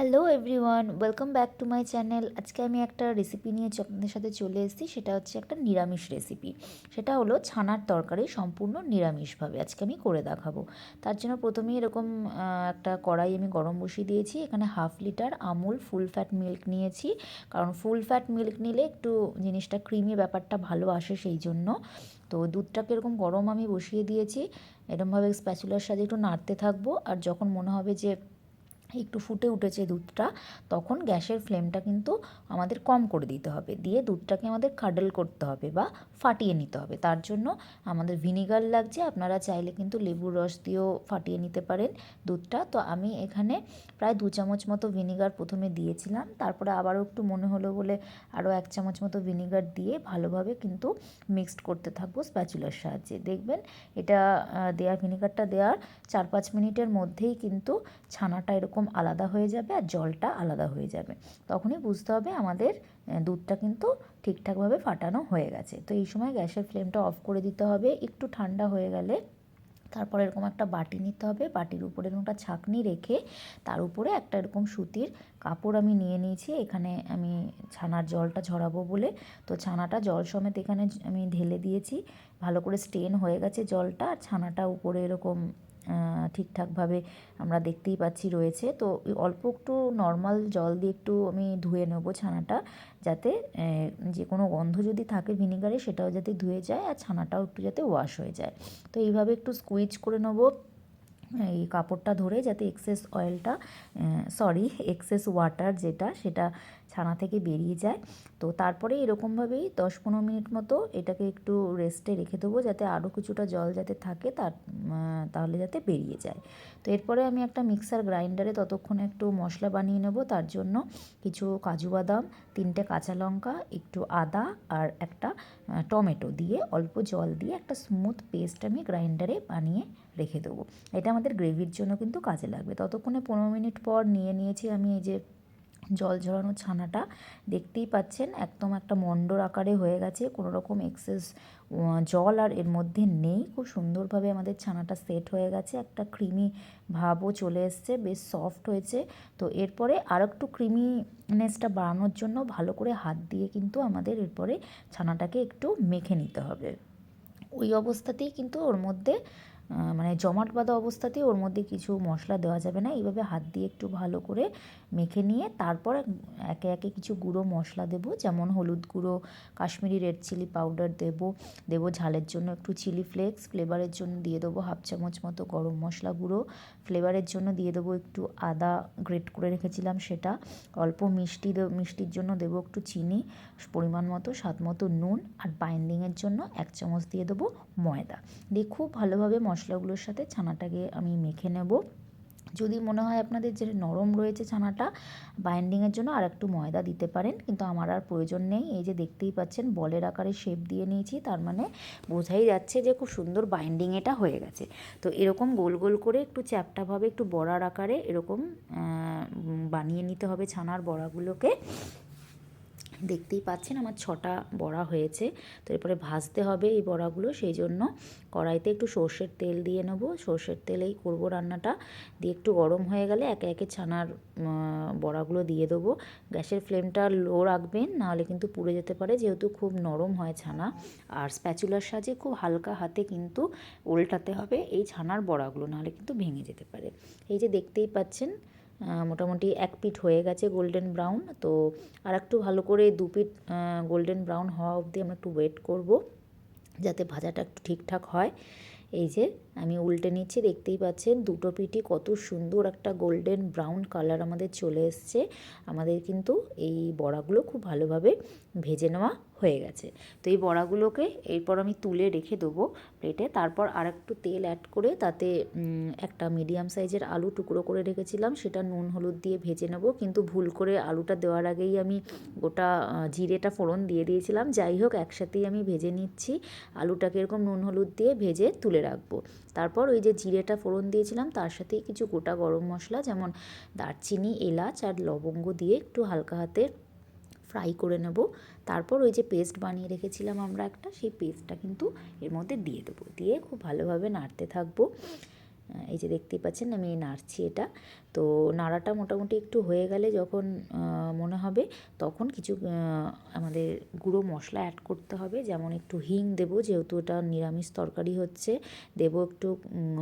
Hello everyone welcome back to my channel আজকে আমি একটা রেসিপি নিয়ে আপনাদের সাথে চলে এসেছি, সেটা হচ্ছে একটা নিরামিষ রেসিপি সেটা হলো ছানার তরকারি সম্পূর্ণ নিরামিষভাবে আজকে আমি করে দেখাবো। তার জন্য প্রথমেই এরকম একটা কড়াই আমি গরম বসিয়ে দিয়েছি, এখানে half litre Amul full fat milk নিয়েছি। কারণ ফুল ফ্যাট মিল্ক নিলে একটু জিনিসটা ক্রিমি ব্যাপারটা ভালো আসে সেই জন্য। তো দুধটাকে এরকম গরম আমি বসিয়ে দিয়েছি এরকমভাবে স্প্যাচুলার সাথে একটু নাড়তে থাকব। আর যখন মনে হবে যে একটু ফুটে উঠেছে দুধটা, তখন গ্যাসের ফ্লেমটা কিন্তু আমাদের কম করে দিতে হবে। দিয়ে দুধটাকে আমাদের কাডল করতে হবে বা ফাটিয়ে নিতে হবে। তার জন্য আমাদের ভিনিগার লাগছে। আপনারা চাইলে কিন্তু লেবুর রস দিয়েও ফাটিয়ে নিতে পারেন দুধটা। তো আমি এখানে প্রায় দু চামচ মতো ভিনিগার প্রথমে দিয়েছিলাম। তারপরে আবারও একটু মনে হলো বলে আরও এক চামচ মতো ভিনিগার দিয়ে ভালোভাবে কিন্তু মিক্সড করতে থাকব স্প্যাচুলার সাহায্যে। দেখবেন এটা দেওয়ার ভিনিগারটা দেওয়ার চার পাঁচ মিনিটের মধ্যেই কিন্তু ছানাটা এরকম আলাদা হয়ে যাবে আর জলটা আলাদা হয়ে যাবে। তখনই বুঝতে হবে আমাদের দুধটা কিন্তু ঠিকঠাকভাবে ফাটানো হয়ে গেছে। তো এই সময় গ্যাসের ফ্লেমটা অফ করে দিতে হবে, একটু ঠান্ডা হয়ে গেলে। তারপর এরকম একটা বাটি নিতে হবে, বাটির উপরে এরকম একটা ছাঁকনি রেখে তার উপরে একটা এরকম সুতির কাপড় আমি নিয়ে নিয়েছি, এখানে আমি ছানার জলটা ঝরাবো বলে। তো ছানাটা জল সমেত এখানে আমি ঢেলে দিয়েছি, ভালো করে স্টেন হয়ে গেছে জলটা, আর ছানাটা উপরে এরকম ঠিকঠাকভাবে আমরা দেখতেই পাচ্ছি রয়েছে। তো অল্প একটু নর্মাল জল দিয়ে একটু আমি ধুয়ে নেব ছানাটা যাতে যে কোনো গন্ধ যদি থাকে ভিনিগারে সেটাও যাতে ধুয়ে যায় আর ছানাটাও একটু যাতে ওয়াশ হয়ে যায়। তো এইভাবে একটু স্কুইজ করে নেব, এই কাপড়টা ধরে যাতে এক্সেস অয়েলটা সরি এক্সেস ওয়াটার যেটা সেটা ছানা থেকে বেরিয়ে যায়। তো তারপরে এরকমভাবেই দশ পনেরো মিনিট মতো এটাকে একটু রেস্টে রেখে দেবো যাতে আরও কিছুটা জল যাতে থাকে তার তাহলে যাতে বেরিয়ে যায়। তো এরপরে আমি একটা মিক্সার গ্রাইন্ডারে ততক্ষণে একটু মশলা বানিয়ে নেব। তার জন্য কিছু কাজু বাদাম, তিনটে কাঁচা লঙ্কা, একটু আদা আর একটা টমেটো দিয়ে অল্প জল দিয়ে একটা স্মুথ পেস্ট আমি গ্রাইন্ডারে বানিয়ে রেখে দেবো। এটা আমাদের গ্রেভির জন্য কিন্তু কাজে লাগবে। ততক্ষণে পনেরো মিনিট পর নিয়ে নিয়েছি আমি এই যে জল ঝরানো ছানাটা দেখতেই পাচ্ছেন, একদম একটা মণ্ডর আকারে হয়ে গেছে, কোনো রকম এক্সেস জল আর এর মধ্যে নেই। খুব সুন্দরভাবে আমাদের ছানাটা সেট হয়ে গেছে, একটা ক্রিমি ভাবও চলে এসছে, বেশ সফট হয়েছে। তো এরপরে আর একটু ক্রিমিনেসটা বাড়ানোর জন্য ভালো করে হাত দিয়ে কিন্তু আমাদের এরপরে ছানাটাকে একটু মেখে নিতে হবে। ওই অবস্থাতেই কিন্তু ওর মধ্যে মানে জমাট বাঁধা অবস্থাতেই ওর মধ্যে কিছু মশলা দেওয়া যাবে না। এইভাবে হাত দিয়ে একটু ভালো করে মেখে নিয়ে তারপর একে একে কিছু গুঁড়ো মশলা দেবো। যেমন হলুদ গুঁড়ো, কাশ্মীরি রেড চিলি পাউডার দেবো দেবো ঝালের জন্য একটু চিলি ফ্লেক্স, ফ্লেভারের জন্য দিয়ে দেবো হাফ চামচ মতো গরম মশলা গুঁড়ো, ফ্লেভারের জন্য দিয়ে দেবো একটু আদা গ্রেট করে রেখেছিলাম সেটা, অল্প মিষ্টি মিষ্টির জন্য দেবো একটু চিনি পরিমাণ মতো, স্বাদ মতো নুন আর বাইন্ডিংয়ের জন্য এক চামচ দিয়ে দেবো ময়দা। দিয়ে খুব ভালোভাবে মশলাগুলোর সাথে ছানাটাকে আমি মেখে নেব। যদি মনে হয় আপনাদের যে নরম রয়েছে ছানাটা বাইন্ডিংয়ের জন্য আর একটু ময়দা দিতে পারেন। কিন্তু আমার আর প্রয়োজন নেই। এই যে দেখতেই পাচ্ছেন, বলের আকারে শেপ দিয়ে নিয়েছি, তার মানে বোঝাই যাচ্ছে যে খুব সুন্দর বাইন্ডিং এটা হয়ে গেছে। তো এরকম গোল গোল করে একটু চ্যাপটাভাবে একটু বড়ার আকারে এরকম বানিয়ে নিতে হবে ছানার বড়াগুলোকে। দেখতেই পাচ্ছেন আমার ছটা বড়া হয়েছে। তো এরপরে ভাজতে হবে এই বড়াগুলো, সেই জন্য কড়াইতে একটু সর্ষের তেল দিয়ে নেব। সর্ষের তেলেই করব রান্নাটা। দিয়ে একটু গরম হয়ে গেলে একে একে ছানার বড়াগুলো দিয়ে দেবো। গ্যাসের ফ্লেমটা লো রাখবেন, নাহলে কিন্তু পুড়ে যেতে পারে, যেহেতু খুব নরম হয় ছানা। আর স্প্যাচুলার সাহায্যে খুব হালকা হাতে কিন্তু উল্টাতে হবে এই ছানার বড়াগুলো, নাহলে কিন্তু ভেঙে যেতে পারে। এই যে দেখতেই পাচ্ছেন মোটামুটি এক পিঠ হয়ে গেছে গোল্ডেন ব্রাউন তো আর একটু ভালো করে দু পিঠ গোল্ডেন ব্রাউন হওয়া অবধি আমরা একটু ওয়েট করব, যাতে ভাজাটা একটু ঠিকঠাক হয়। এই যে, আমি উল্টে নিচ্ছি, দেখতেই পাচ্ছেন দুটো পিঠি কত সুন্দর একটা গোল্ডেন ব্রাউন কালার আমাদের চলে এসছে। আমাদের কিন্তু এই বড়াগুলো খুব ভালোভাবে ভেজে নেওয়া হয়ে গেছে। তো এই বড়াগুলোকে এরপর আমি তুলে রেখে দেবো প্লেটে। তারপর আর একটু তেল অ্যাড করে তাতে একটা মিডিয়াম সাইজের আলু টুকরো করে রেখেছিলাম। সেটা নুন, হলুদ দিয়ে ভেজে নেব। কিন্তু ভুল করে আলুটা দেওয়ার আগেই আমি গোটা জিরেটা ফোড়ন দিয়ে দিয়েছিলাম। যাই হোক, একসাথেই আমি ভেজে নিচ্ছি। আলুটাকে এরকম নুন, হলুদ দিয়ে ভেজে তুলে রাখব। তারপর ওই যে জিরেটা ফোড়ন দিয়েছিলাম, তার সাথেই কিছু গোটা গরম মশলা, যেমন দারচিনি, এলাচ আর লবঙ্গ দিয়ে একটু হালকা হাতে ফ্রাই করে নেব। তারপর ওই যে পেস্ট বানিয়ে রেখেছিলাম আমরা একটা, সেই পেস্টটা কিন্তু এর মধ্যে দিয়ে দেবো। দিয়ে খুব ভালোভাবে নাড়তে থাকব। এই যে দেখতেই পাচ্ছেন আমি নাড়ছি এটা। তো নাড়াটা মোটামুটি একটু হয়ে গেলে যখন মনে হবে তখন কিছু আমাদের গুঁড়ো মশলা অ্যাড করতে হবে। যেমন একটু হিং দেবো, যেহেতু এটা নিরামিষ তরকারি হচ্ছে। দেবো একটু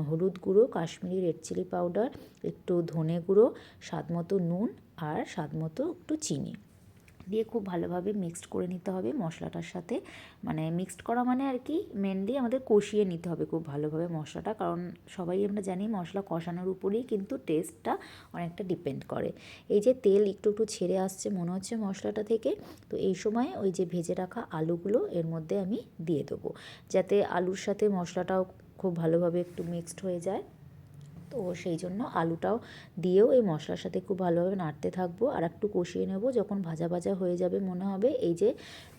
হলুদ গুঁড়ো, কাশ্মীরি রেড চিলি পাউডার একটু ধনে গুঁড়ো, স্বাদ মতো নুন আর স্বাদ মতো একটু চিনি। দিয়ে খুব ভালোভাবে মিক্সড করে নিতে হবে মশলাটার সাথে। মানে মিক্সড করা মানে আর কি মেনলি আমাদের কষিয়ে নিতে হবে খুব ভালোভাবে মশলাটা। কারণ সবাই আমরা জানি মশলা কষানোর উপরেই কিন্তু টেস্টটা অনেকটা ডিপেন্ড করে। এই যে তেল একটু একটু ছেড়ে আসছে মনে হচ্ছে মশলাটা থেকে, তো এই সময় ওই যে ভেজে রাখা আলুগুলো এর মধ্যে আমি দিয়ে দেবো। যাতে আলুর সাথে মশলাটাও খুব ভালোভাবে একটু মিক্সড হয়ে যায়। তো সেই জন্য আলুটাও দিয়েও এই মশলার সাথে খুব ভালোভাবে নাড়তে থাকব আর একটু কষিয়ে নেব যখন ভাজা ভাজা হয়ে যাবে মনে হবে। এই যে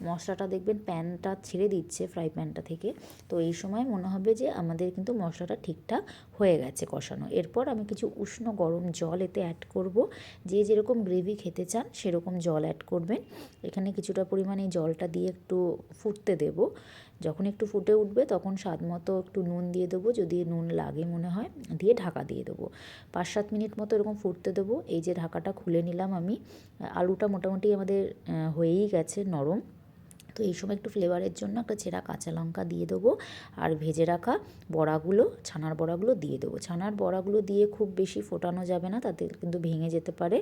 মশলাটা দেখবেন প্যানটা ছেড়ে দিচ্ছে ফ্রাই প্যানটা থেকে। তো এই সময় মনে হবে যে আমাদের কিন্তু মশলাটা ঠিকঠাক হয়ে গেছে কষানো। এরপর আমি কিছু উষ্ণ গরম জল এতে অ্যাড করব। যে যেরকম গ্রেভি খেতে চান সেরকম জল অ্যাড করবেন। এখানে কিছুটা পরিমাণে জলটা দিয়ে একটু ফুটতে দেবো। যখন একটু ফুটে উঠবে তখন স্বাদ মতো একটু নুন দিয়ে দেবো। যদি নুন লাগে মনে হয়, দিয়ে ঢাকা দিয়ে দেবো। পাঁচ সাত মিনিট মতো এরকম ফুটতে দেবো। এই যে ঢাকাটা খুলে নিলাম আমি, আলুটা মোটামুটি আমাদের হয়েই গেছে নরম। তো এই সময় একটু ফ্লেভারের জন্য একটা চেরা কাঁচা লঙ্কা দিয়ে দেবো আর ভেজে রাখা বড়াগুলো, ছানার বড়াগুলো দিয়ে দেবো। ছানার বড়াগুলো দিয়ে খুব বেশি ফোটানো যাবে না, তাতে কিন্তু ভেঙে যেতে পারে।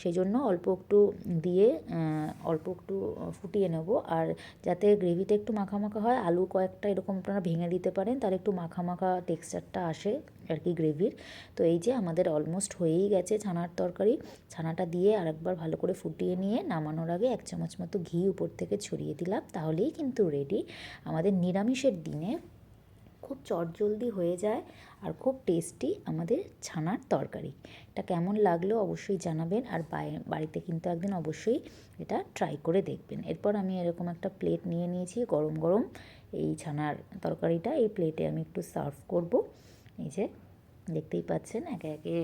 সেই জন্য অল্প একটু দিয়ে অল্প একটু ফুটিয়ে নেব। আর যাতে গ্রেভিটা একটু মাখা মাখা হয়, আলু কয়েকটা এরকম আপনারা ভেঙে দিতে পারেন তার একটু মাখা মাখা টেক্সচারটা আসে। আর কি গ্রেভির তো এই যে আমাদের অলমোস্ট হয়েই গেছে ছানার তরকারি। ছানাটা দিয়ে আরেকবার ভালো করে ফুটিয়ে নিয়ে নামানোর আগে এক চামচ মতো ঘি উপর থেকে ছড়িয়ে দিলাম, তাহলেই কিন্তু রেডি আমাদের নিরামিষের দিনে খুব চটজলদি হয়ে যায় আর খুব টেস্টি আমাদের ছানার তরকারি। এটা কেমন লাগল অবশ্যই জানাবেন আর বাড়িতে কিন্তু একদিন অবশ্যই এটা ট্রাই করে দেখবেন। এরপর আমি এরকম একটা প্লেট নিয়ে নিয়েছি, গরম গরম। এই ছানার তরকারিটা এই প্লেটে আমি একটু সার্ভ করব। এই যে দেখতেই পাচ্ছেন, একে একে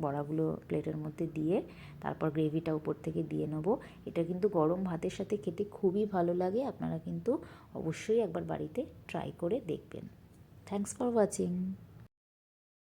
বড়াগুলো প্লেটের মধ্যে দিয়ে তারপর গ্রেভিটা উপর থেকে দিয়ে নেব। এটা কিন্তু গরম ভাতের সাথে খেতে খুবই ভালো লাগে, আপনারা কিন্তু অবশ্যই একবার বাড়িতে ট্রাই করে দেখবেন। Thanks for watching